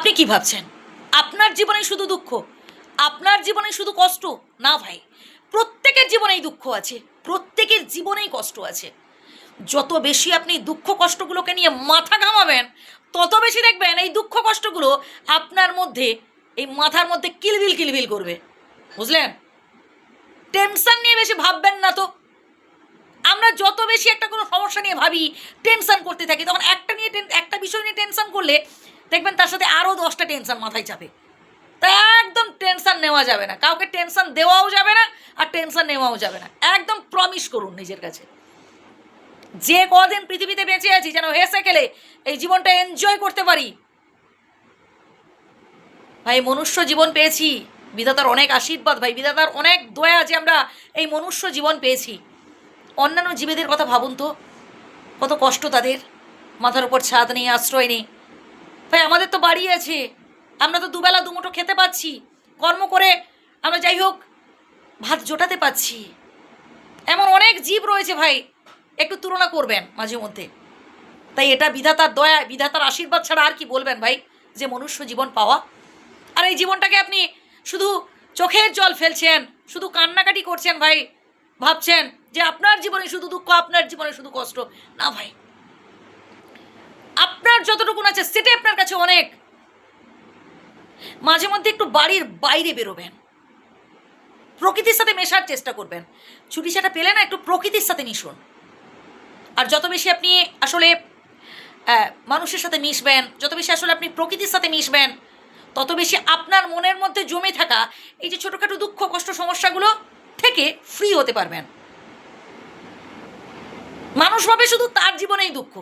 আপনি কি ভাবছেন? আপনার জীবনে শুধু দুঃখ, আপনার জীবনে শুধু কষ্ট? না ভাই, প্রত্যেকের জীবনেই দুঃখ আছে, প্রত্যেকের জীবনেই কষ্ট আছে। যত বেশি আপনি দুঃখ কষ্টগুলোকে নিয়ে মাথা ঘামাবেন, তত বেশি দেখবেন এই দুঃখ কষ্টগুলো আপনার মধ্যে, এই মাথার মধ্যে কিলবিল কিলবিল করবে। বুঝলেন? টেনশন নিয়ে বেশি ভাববেন না তো। আমরা যত বেশি একটা কোনো সমস্যা নিয়ে ভাবি, টেনশন করতে থাকি, তখন একটা নিয়ে একটা বিষয় নিয়ে টেনশন করলে দেখবেন তার সাথে আরও দশটা টেনশন মাথায় চাপে। তাই একদম টেনশন নেওয়া যাবে না। কাউকে টেনশন দেওয়াও যাবে না আর টেনশন নেওয়াও যাবে না। একদম প্রমিস করুন নিজের কাছে। যে কদিন পৃথিবীতে বেঁচে আছি, যেন হেসে খেলে এই জীবনটা এনজয় করতে পারি। ভাই, মনুষ্য জীবন পেয়েছি। বিধাতার অনেক আশীর্বাদ ভাই। বিধাতার অনেক দয়া যে আমরা এই মনুষ্য জীবন পেয়েছি। অন্যান্য জীবেদের কথা ভাবুন তো। কত কষ্ট তাদের। মাথার উপর ছাদ নেই, আশ্রয় নেই। ভাই, আমাদের তো বাড়ি আছে। আমরা তো দুবেলা দুমুঠো খেতে পাচ্ছি। কর্ম করে আমরা যাই হোক, ভাত জোটাতে পাচ্ছি। এমন অনেক জীব রয়েছে ভাই, একটু তুলনা করবেন মাঝে মধ্যে। তাই এটা বিধাতার দয়া, বিধাতার আশীর্বাদ ছাড়া আর কি বলবেন ভাই, যে মনুষ্য জীবন পাওয়া? আর এই জীবনটাকে আপনি শুধু চোখের জল ফেলছেন, শুধু কান্নাকাটি করছেন ভাই, ভাবছেন যে আপনার জীবনে শুধু দুঃখ, আপনার জীবনে শুধু কষ্ট। না ভাই যতটুকুন আছে, সেটাই আপনার কাছে অনেক। মাঝে মধ্যে একটু বাড়ির বাইরে বেরোবেন। প্রকৃতির সাথে মেশার চেষ্টা করবেন। ছুটি সেটা পেলে না, একটু প্রকৃতির সাথে মিশুন। আর যত বেশি আপনি আসলে মানুষের সাথে মিশবেন, যত বেশি আসলে আপনি প্রকৃতির সাথে মিশবেন, তত বেশি আপনার মনের মধ্যে জমে থাকা এই যে ছোটোখাটো দুঃখ, কষ্ট, সমস্যাগুলো থেকে ফ্রি হতে পারবেন। মানুষ ভাবে শুধু তার জীবনেই দুঃখ।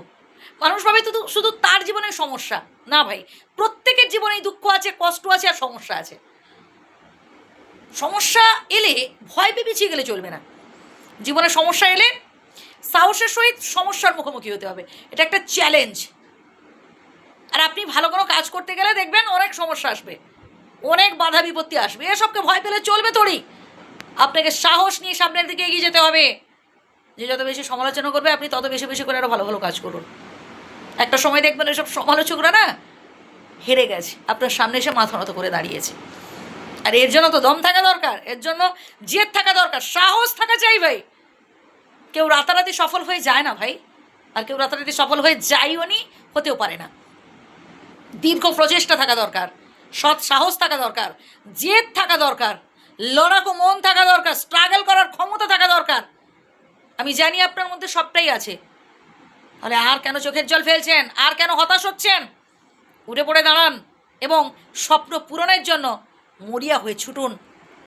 মানুষ ভাবে শুধু শুধু তার জীবনের সমস্যা। না ভাই, প্রত্যেকের জীবনেই দুঃখ আছে, কষ্ট আছে আর সমস্যা আছে। সমস্যা এলে ভয় পেয়ে পিছিয়ে গেলে চলবে না। জীবনে সমস্যা এলে সাহসের সহিত সমস্যার মুখোমুখি হতে হবে। এটা একটা চ্যালেঞ্জ আর আপনি ভালো কোনো কাজ করতে গেলে দেখবেন অনেক সমস্যা আসবে। অনেক বাধা বিপত্তি আসবে। এসবকে ভয় পেলে চলবে তোরই আপনাকে সাহস নিয়ে সামনের দিকে এগিয়ে যেতে হবে। যে যত বেশি সমালোচনা করবে, আপনি তত বেশি বেশি করে আরও ভালো ভালো কাজ করুন। একটা সময় দেখবেন এসব সমালোচকরা না হেরে গেছে। আপনার সামনে এসে মাথা নত করে দাঁড়িয়েছে। আর এর জন্য তো দম থাকা দরকার, এর জন্য জেদ থাকা দরকার, সাহস থাকা চাই ভাই। কেউ রাতারাতি সফল হয়ে যায় না ভাই, আর কেউ রাতারাতি সফল হয়ে যায়ও নি, হতেও পারে না। দীর্ঘ প্রচেষ্টা থাকা দরকার, সৎ সাহস থাকা দরকার, জেদ থাকা দরকার, লড়াকু মন থাকা দরকার স্ট্রাগল করার ক্ষমতা থাকা দরকার। আমি জানি আপনার মধ্যে সবটাই আছে তাহলে আর কেন চোখের জল ফেলছেন? আর কেন হতাশ হচ্ছেন? উঠে পড়ে দাঁড়ান এবং স্বপ্ন পূরণের জন্য মরিয়া হয়ে ছুটুন।